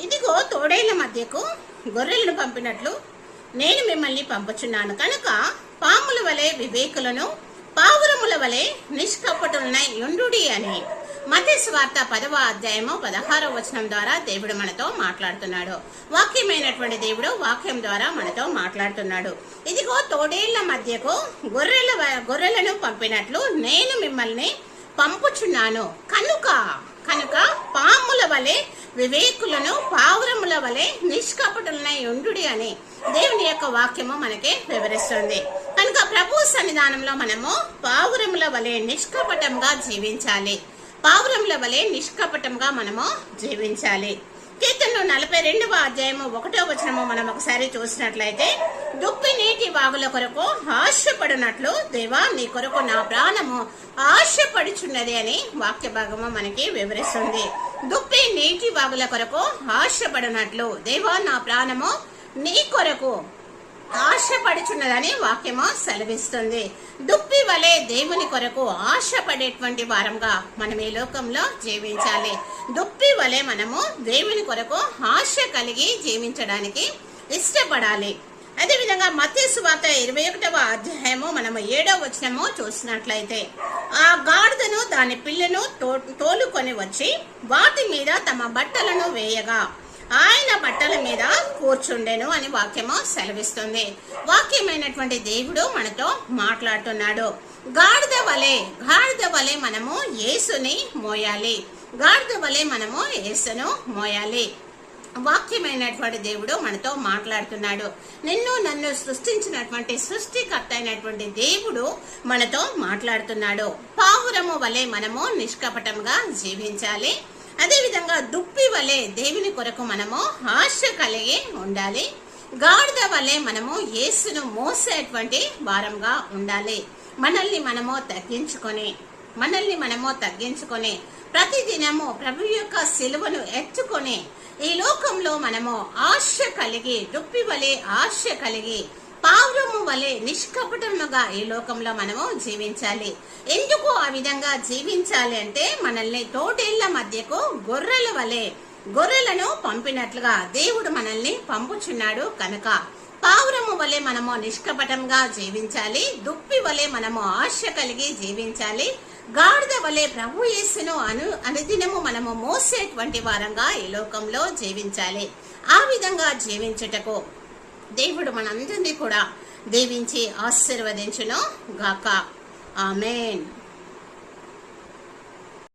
ఇదిగో తోడేళ్ళ మధ్యకు గొర్రెలను పంపినట్లు నేను మిమ్మల్ని పంపుచున్నాను కనుక పాముల వలె వివేకులను పావురముల వలె నిష్కపటులనై యుండుడి అని మత స్వార్త పదవ అధ్యాయము పదహారవ వచనం ద్వారా దేవుడు మనతో మాట్లాడుతున్నాడు. వాక్యమైనటువంటి దేవుడు వాక్యం ద్వారా మనతో మాట్లాడుతున్నాడు. ఇదిగో తోడేళ్ళ మధ్యకు గొర్రెల వ- గొర్రెలను పంపినట్లు నేను మిమ్మల్ని పంపుచున్నాను. కనుక కనుక పాముల వలె వివేకులను పావురముల వలె నిష్కపటులనై ఉండుడి అని దేవుని యొక్క వాక్యము మనకి వివరిస్తుంది. కనుక ప్రభు సన్నిధానంలో మనము పావురముల వలె నిష్కపటంగా జీవించాలి. పావురముల వలె నిష్కపటంగా మనము జీవించాలి. కీర్తనలు నలభై రెండవ అధ్యాయము ఒకటో వచనము మనం ఒకసారి చూసినట్లయితే దుప్పి నీటి వాగుల కొరకు ఆశపడినట్లు దేవా నీ కొరకు నా ప్రాణము ఆశపడుచున్నది అని వాక్య భాగము మనకి వివరిస్తుంది. దుప్పి నీటి వాగుల కొరకు ఆశపడినట్లు దేవా నా ప్రాణము నీ కొరకు ఆశపడుచున్నదని వాక్యము సెలవిస్తుంది. దుప్పి వలె దేవుని కొరకు ఆశపడేటువంటి వారంగా మనం ఈ లోకంలో జీవించాలి. దుప్పి వలె మనము దేవుని కొరకు ఆశ కలిగి జీవించడానికి ఇష్టపడాలి. అదేవిధంగా మత్స్సు వార్త ఇరవై ఒకటవ అధ్యాయము మనము ఏడవ వచనము చూసినట్లయితే ఆ గాడిదను దాని పిల్లను తో- తోలుకొని వచ్చి వాటి మీద తమ బట్టలను వేయగా ఆయన బట్టల మీద కూర్చుండెను అని వాక్యము సెలవిస్తుంది. వాక్యమైనటువంటి దేవుడు మనతో మాట్లాడుతున్నాడు. గాడిద వలె గాడిద వలె మనము యేసుని మోయాలి. గాడిద వలె మనము యేసును మోయాలి. వాక్యమైనటువంటి దేవుడు మనతో మాట్లాడుతున్నాడు. నిన్ను నన్ను సృష్టించినటువంటి సృష్టికర్త అయినటువంటి దేవుడు మనతో మాట్లాడుతున్నాడు. పావురము వలె మనము నిష్కపటంగా జీవించాలి. అదేవిధంగా దుప్పి వలె దేవుని కొరకు మనము ఆశ కలిగి ఉండాలి. గాడిద వలె మనము యేసును మోసేటువంటి వారంగా ఉండాలి. మనల్ని మనము తగ్గించుకొని మనల్ని మనము తగ్గించుకొని ప్రతిదినము ప్రభు యొక్క సిలువను ఎత్తుకొని ఈ లోకంలో మనము ఆశ కలిగి దుప్పి వలె ఆశ కలిగి పావురము వలె నిష్కపటముగా ఈ లోకంలో మనము జీవించాలి. ఎందుకు ఆ విధంగా జీవించాలి అంటే మనల్ని తోటేళ్ళ మధ్యకు గొర్రెల వలె గొర్రెలను పంపినట్లుగా దేవుడు మనల్ని పంపుచున్నాడు కనుక పావురము వలె మనము నిష్కపటంగా జీవించాలి దుప్పి వలె మనము ఆశ కలిగి జీవించాలి గాడిద వలె ప్రభు యేసును అను అనుదినము మనము మోసేటువంటి వారంగా ఈ లోకంలో జీవించాలి. ఆ విధంగా జీవించుటకు దేవుడు మనందరినీ కూడా దీవించి ఆశీర్వదించును గాక. ఆమెన్.